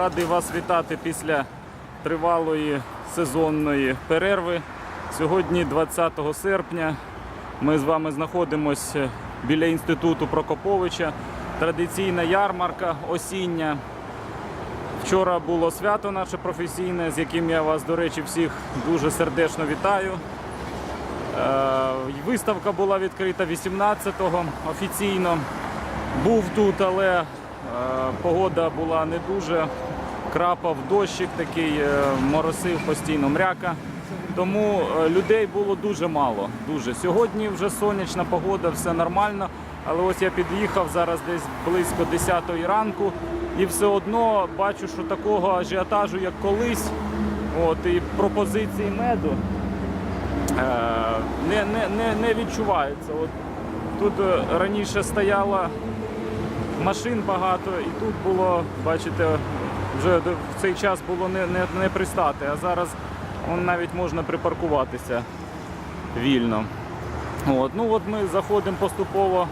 Радий вас вітати після тривалої сезонної перерви. Сьогодні, 20 серпня, ми з вами знаходимося біля інституту Прокоповича. Традиційна ярмарка осіння. Вчора було свято наше професійне, з яким я вас, до речі, всіх дуже сердечно вітаю. Е, Виставка була відкрита 18-го офіційно. Був тут, але е, погода була не дуже. Крапав дощик такий, е, моросив постійно мряка. Тому е, людей було дуже мало. Дуже. Сьогодні вже сонячна погода, все нормально. Але ось я під'їхав зараз десь близько 10 ранку і все одно бачу, що такого ажіотажу, як колись, от, і пропозиції меду е, не, не, не, не відчувається. От тут е, раніше стояла машин багато, і тут було, бачите, вже в цей час було не, не, не пристати, а зараз он, навіть можна припаркуватися вільно. От, ну от ми заходимо поступово,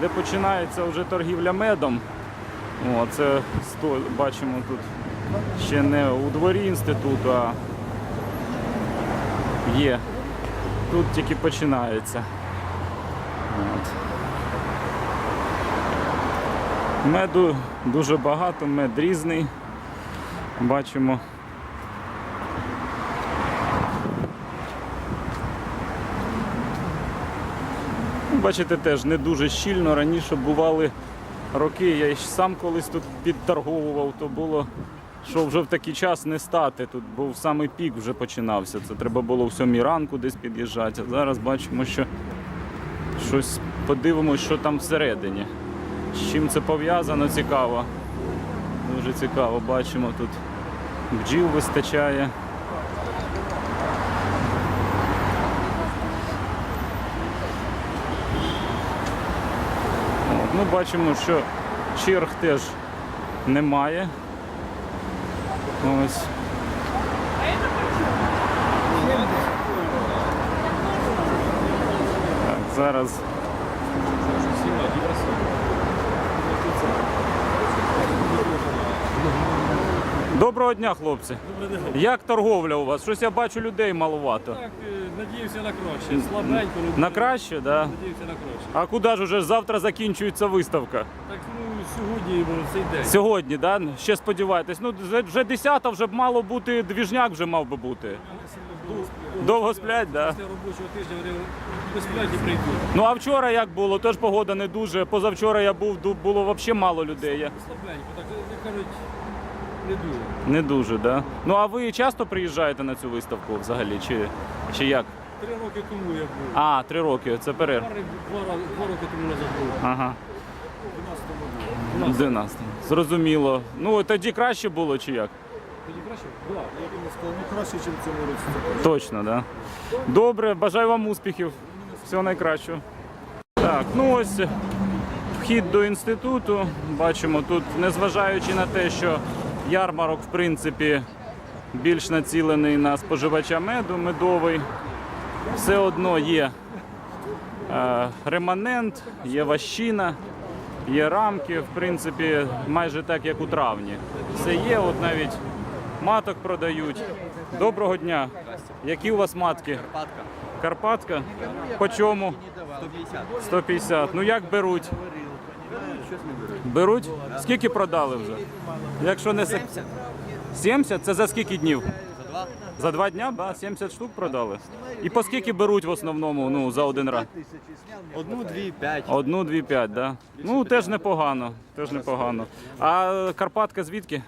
де починається вже торгівля медом. О, це бачимо тут ще не у дворі інституту, а є. Тут тільки починається. От. Меду дуже багато, мед різний. Бачимо. Ну, Бачите, теж не дуже щільно. Раніше бували роки, я й сам колись тут підторговував, то було, що вже в такий час не стати. Тут був самий пік вже починався. Це треба було в сьомій ранку десь під'їжджати. Зараз бачимо, що щось подивимось, що там всередині. З чим це пов'язано, цікаво. Дуже цікаво, бачимо тут бджіл вистачає. От, ну, бачимо, що черг теж немає. Ось. Так, зараз. Доброго дня, хлопці. Як торговля у вас? Щось я бачу людей маловато. Так, е, надіюся на краще. Слабенько, ну, На краще, так? Да? надіюся на краще. А куди ж уже завтра закінчується виставка? Так, ну, сьогодні ну, цей день. Сьогодні, да? Ще сподіваєтесь. Ну, вже- вже 10 вже б мало бути, двіжняк вже мав би бути. Довго сплять, да? Після робочого тижня вони безплатні прийдуть. Ну а вчора як було? Теж погода не дуже. Позавчора я був, ду- було взагалі мало людей. Я- Слабенько, так як кажуть, не дуже. Не дуже, да? Ну а ви часто приїжджаєте на цю виставку взагалі? Чи, чи як? Три роки тому я був. А, три роки, це перерв. Два, два, два роки тому назад був. Ага. У нас 11. Зрозуміло. Ну тоді краще було чи як? тоді краще? Була. Я б не сказав, ну краще, ніж в цьому році. Точно, да. Добре, бажаю вам успіхів. Всього найкращого. Так, ну ось вхід до інституту. Бачимо тут, незважаючи на те, що ярмарок, в принципі, більш націлений на споживача меду, медовий, все одно є е, реманент, є ващина, є рамки, в принципі, майже так, як у травні. Все є, от навіть маток продають. Доброго дня. Які у вас матки? Карпатка. Карпатка? По чому? 150. 150. Ну як беруть? Беруть? Скільки продали вже? Якщо не сек- 70. 70? Це за скільки днів? За два. За два дня? Да, 70 штук продали. І по скільки беруть в основному ну, за один раз? Одну, дві, п'ять. Одну, дві, п'ять, да? Ну теж непогано. Теж непогано. А Карпатка звідки?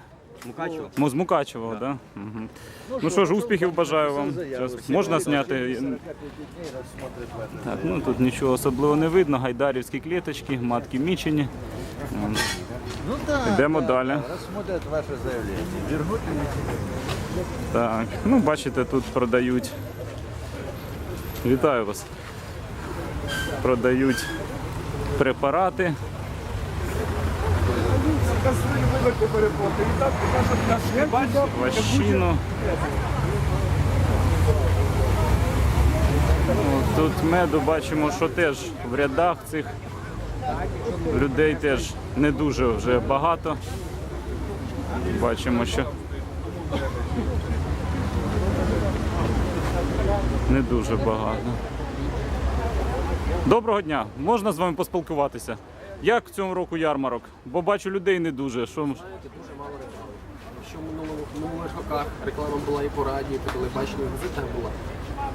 Мукачево. Мо- З Мукачевого, так? Да? Угу. Ну що ж, успіхів бажаю вам. Щас Можна зняти? Так, ну тут нічого особливого не видно. Гайдарівські клеточки, матки мічені. Вон. Ну так. Йдемо далі. Розсмотрять ваше заявлення. Вернуть Так, ну бачите, тут продають. Вітаю вас. Продають препарати. Ващину. О, Тут меду бачимо, що теж в рядах цих людей теж не дуже вже багато. Бачимо, що не дуже багато. Доброго дня! Можна з вами поспілкуватися? Як в цьому року ярмарок? Бо бачу людей не дуже. Що... Знаєте, дуже мало реклами. Якщо в минулих роках реклама була і по радіо, і по телебаченню, і в газетах була,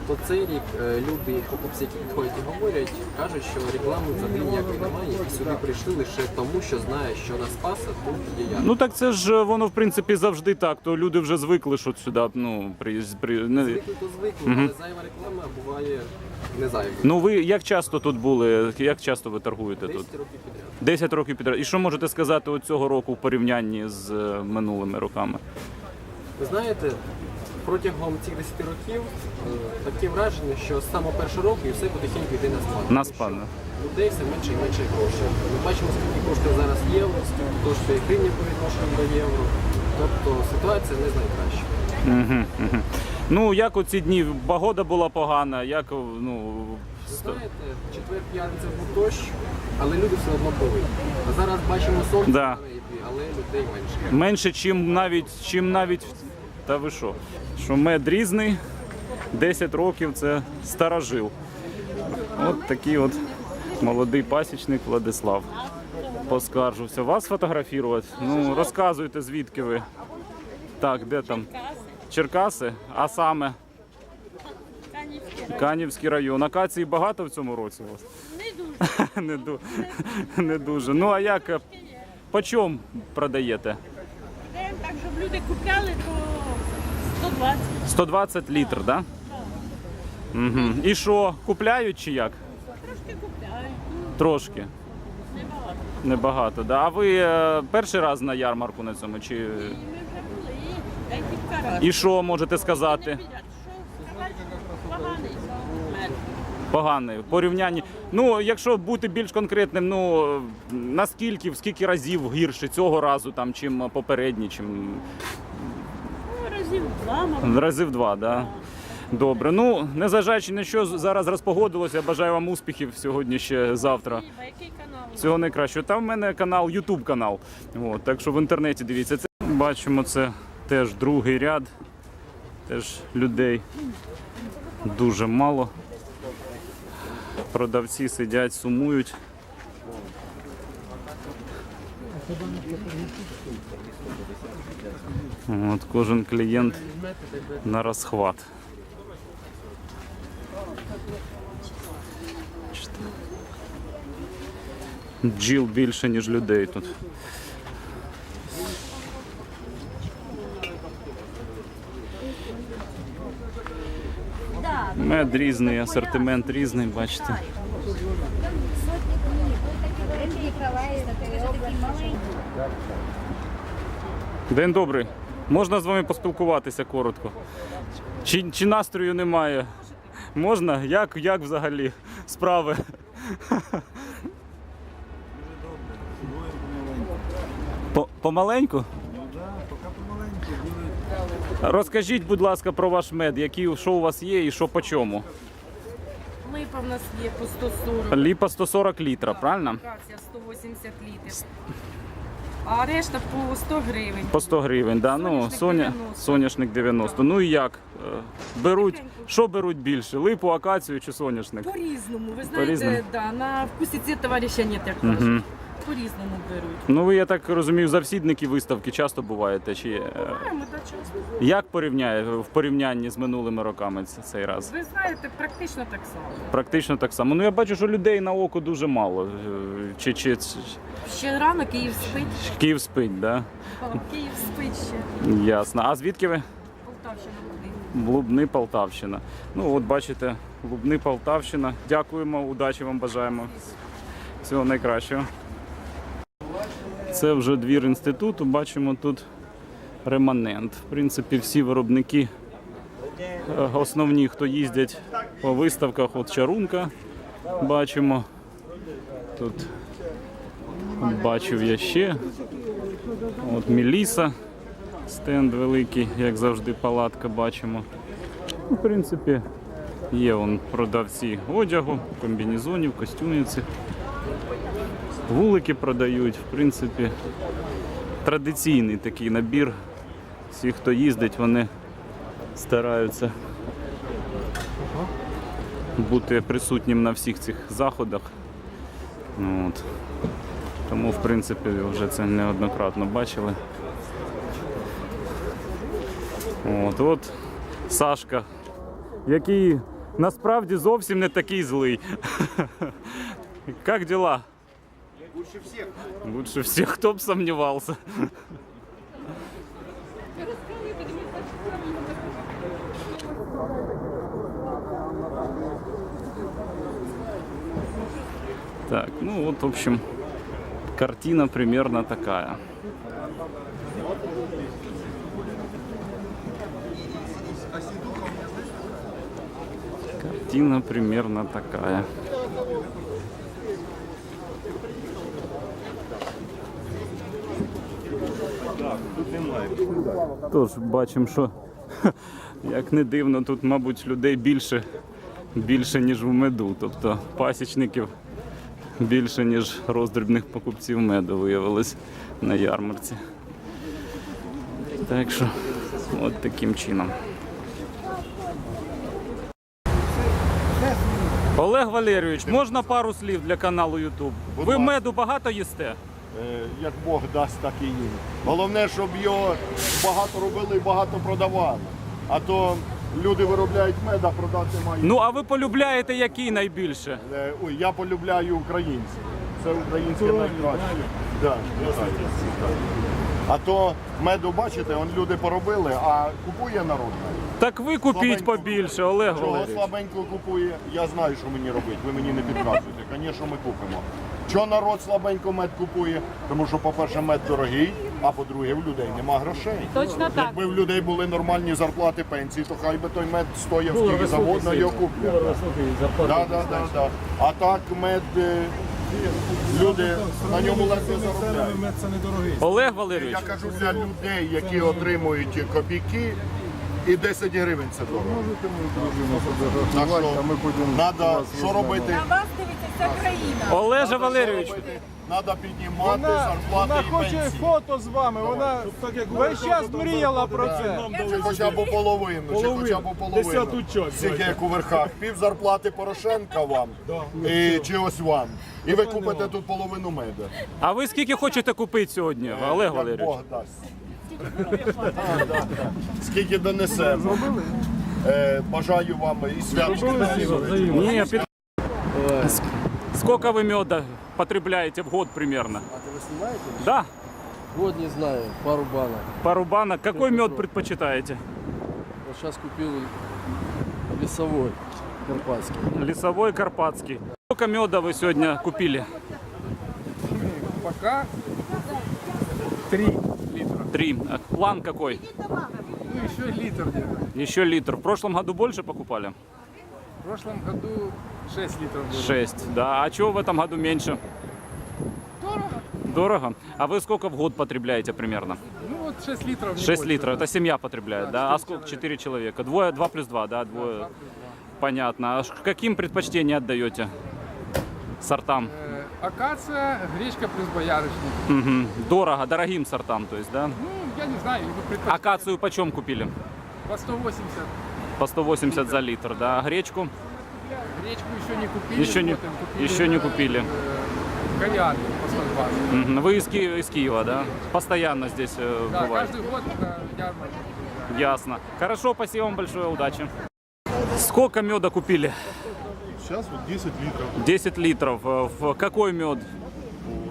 то цей рік е, люди, покупці, які підходять і говорять, кажуть, що реклами взагалі ніякої немає, і сюди прийшли лише тому, що знають, що на Спаса тут є ярмарок. Ну так це ж воно в принципі завжди так. То люди вже звикли, що сюди ну, при, при, не... Звикли то звикли, але зайва реклама буває не зайвою. Ну ви як часто тут були? Як часто ви торгуєте тут? 10 років підряд. 10 років підряд. І що можете сказати от цього року в порівнянні з е, минулими роками? Ви знаєте, протягом цих 10 років е, таке враження, що з самого першого року і все потихеньку йде на спад. На спад, Людей все менше і менше грошей. Ми бачимо, скільки коштує зараз євро, скільки коштує гривня по відношенню до євро. Тобто ситуація не найкраща. Угу, угу. Ну як оці дні? Погода була погана, як ну. Ви знаєте, четвер п'ятниця був дощ, але люди все одно пили. А зараз бачимо сонце Да. але людей менше. Менше, чим навіть, чим навіть. Та ви що? Що мед різний, 10 років це старожил. От такий от молодий пасічник Владислав. Поскаржився. Вас фотографувати? Ну, розказуйте, звідки ви. Так, де там? Черкаси, а саме Канівський район. Акації багато в цьому році у вас? Не дуже. не, дуже. Ну а як? По чому продаєте? Так, щоб люди купляли, то 120. 120 літр, так? Да? Угу. І що, купляють чи як? Трошки купляють, Трошки. небагато. Небагато. Да? А ви е, перший раз на ярмарку на цьому? Чи... І ми вже були, і декілька разів. І що можете сказати? Не підять, що сказати, поганий мед. Поганий. В порівнянні. Ну, якщо бути більш конкретним, ну наскільки, в скільки разів гірше цього разу, там, чим попередні, чим разів два, мабуть. разів два, да? Добре. Ну, незважаючи на що зараз розпогодилося, я бажаю вам успіхів сьогодні ще завтра. Спасибо. Який канал? Всього найкращого. Там в мене канал, Ютуб канал. От, так що в інтернеті дивіться. Це бачимо, це теж другий ряд. Теж людей дуже мало. Продавці сидять, сумують. От, кожен клієнт на розхват. Бджіл більше, ніж людей тут. Мед різний, асортимент різний, бачите. День добрий. Можна з вами поспілкуватися коротко? Чи, чи настрою немає? Можна? Як, як взагалі справи? По- Помаленьку? Розкажіть, будь ласка, про ваш мед, який, що у вас є і що по чому? Липа в нас є по 140, Ліпа 140 літра, правильно? акація 180 літрів. А решта по 100 гривень. По 100 гривень, да? ну, Соняшник соня, 90. соняшник 90. Ну і як? Е, Беруть, що беруть більше? Липу, акацію чи соняшник? По-різному. Ви По-різному? знаєте, да, на вкусі ці товариша нет, як кажуть. Мгм. По-різному беруть. Ну ви, я так розумію, завсідники виставки часто буваєте. Чи, е, Маємо до часу. як порівняє, в порівнянні з минулими роками ц- цей раз? Ви знаєте, практично так само. Практично так само. Ну я бачу, що людей на око дуже мало. Е, Чи, чи, чи Ще рано Київ спить. Київ спить, да? Київ спить ще. Ясно. А звідки ви? Полтавщина буде. Лубни Полтавщина. Ну от бачите, Лубни Полтавщина. Дякуємо, удачі вам бажаємо. Всього найкращого. Це вже двір інституту. Бачимо тут реманент. В принципі, всі виробники е, основні, хто їздять по виставках, от чарунка. Бачимо. Тут бачив я ще. От Міліса. Стенд великий, як завжди, палатка бачимо. Ну, В принципі, є вон продавці одягу, комбінезонів, костюмів цих. Вулики продають, в принципі, традиційний такий набір. Всі, хто їздить, вони стараються бути присутнім на всіх цих заходах. Ну, От. Тому, в принципі, вже це неоднократно бачили. От, от Сашка, який насправді зовсім не такий злий. Як дела? Лучше всіх. Лучше всех, кто бы сомневался. Так, ну вот, в общем, картина примерно такая. Картина примерно такая. Тож бачимо, що як не дивно, тут, мабуть, людей більше, більше ніж в меду. Тобто пасічників більше, ніж роздрібних покупців меду виявилось на ярмарці. Так що, от таким чином. Олег Валерійович, можна пару слів для каналу YouTube? Ви меду багато їсте? Е, як Бог дасть, так і їм. Головне, щоб його багато робили і багато продавали. А то люди виробляють мед, а продати мають. Ну, а ви полюбляєте який найбільше? Е, Ой, я полюбляю українців. Це українське найкраще. Да, а то меду, бачите, он люди поробили, а купує народ. Так ви купіть Слабенько. побільше, Олег Чого Валерійович. слабенько купує? Я знаю, що мені робити. Ви мені не підказуєте. Звісно, ми купимо. Чого народ слабенько мед купує? Тому що, по-перше, мед дорогий, а по-друге, в людей нема грошей. Точно так. Якби в людей були нормальні зарплати пенсії, то хай би той мед стояв скільки завгодно його куплять. Да, да, да, да. А так мед е, люди на ньому легко заробляють. Мед це недорогий. Олег Валерійович, Я кажу для людей, які отримують копійки, і 10 гривень це дорого. Так що треба що робити? На вас дивиться країна. Олеже Валерійович, Треба піднімати Вона, зарплати вона і хоче пенсії. фото з вами, вона так як весь час мріяла про це. Чи хоча б половину, чи хоча б половину. Десяту часть, Скільки як у верхах. Пів зарплати Порошенка вам, і, чи ось вам. І ви купите тут половину меда. а ви скільки хочете купити сьогодні, Олег Як Валерійович? Бог дасть. Скільки донесемо. Е, бажаю вам і свят. Ні, під... С- Сколько вы меда потребляете в год примерно? А ты вы снимаете? Да, Вот не знаю, пару банок. пару банок. Какой мед предпочитаете? Вот сейчас купил весовой карпатский. Лесовой, карпатский. Сколько меда вы сегодня купили? Пока три літра. Три. А План какой? Ну еще литр где-то. Еще литр. В прошлом году больше покупали? В прошлом году 6 литров было. Шесть. Да. А чего в этом году меньше? Дорого. Дорого. А вы сколько в год потребляете примерно? Ну вот 6 литров. не 6 больше, литров. да. Это семья потребляет, да? А сколько? Четыре человека. Двое, два плюс два, да? Двое. Понятно. А каким предпочтение отдаете сортам? Э, Акация, гречка плюс боярышник. Мгм. Дорого, дорогим сортам, то есть, да? Ну, я не знаю, вы предпочитаете Акацию почем купили? по 180. По 180 за литр, да? А гречку? Гречку еще не купили. Еще не- вот им купили, еще не э, купили. э, Кальян по 120. Мгм. Вы из, Ки- из Киева, да? Постоянно здесь э, Да, бываете? каждый год на ярмарке. Ясно. Хорошо, спасибо вам большое, удачи. Сколько меда купили? Зараз от 10 літрів. 10 литров. Э, В какой мед?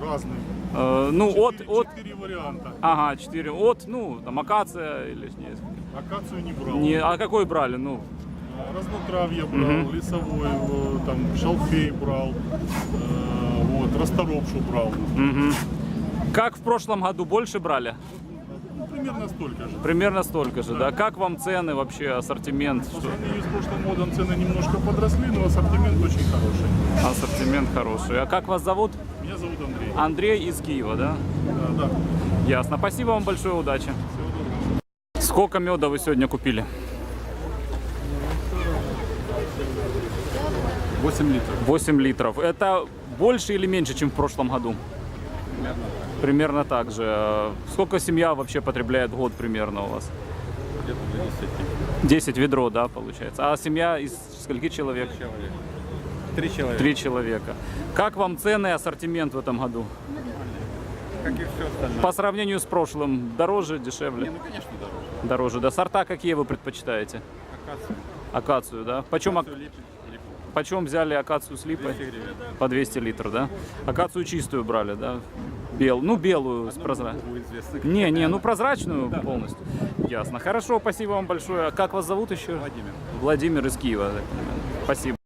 Разний. Э, Ну, от, от, Чотири варіанти. ага, 4. От, ну, там, акация или нет. Акацію не брав. Не, а какой брали? Ну, Разнотравье брал, лесовой, э, там, шалфей брал, э, вот, расторопшу брал. мгм. Как в прошлом году больше брали? Ну, примерно столько же. Примерно столько же, да? Как вам цены вообще, ассортимент? По сравнению с прошлым годом цены немножко подросли, но ассортимент очень хороший. Ассортимент хороший. А как вас зовут? Меня зовут Андрей. Андрей из Киева, да? Да, да. Ясно. Спасибо вам большое, удачи. Сколько меда вы сегодня купили? 8 литров. 8 литров. Это больше или меньше, чем в прошлом году? Примерно так же. А Сколько семья вообще потребляет в год примерно у вас? Где-то до 10. 10 ведро, да, получается. А семья из скольки человек? человек. Три человека. Три человека. Как вам цены и ассортимент в этом году? Как и все остальное. По сравнению с прошлым, дороже, дешевле? Не, ну конечно дороже. Дороже, да. Сорта какие вы предпочитаете? Акация. Акацию, да? Почем, ак- Всё липит, липу. Почем взяли акацию с липой? 200 гривен. По 200 литров, да? Акацию чистую брали, да? Бел, ну белую с прозрачной. Букву известных. Не, не, ну прозрачную полностью. Ясно. Хорошо, спасибо вам большое. А как вас зовут еще? Владимир. Владимир из Киева. Спасибо.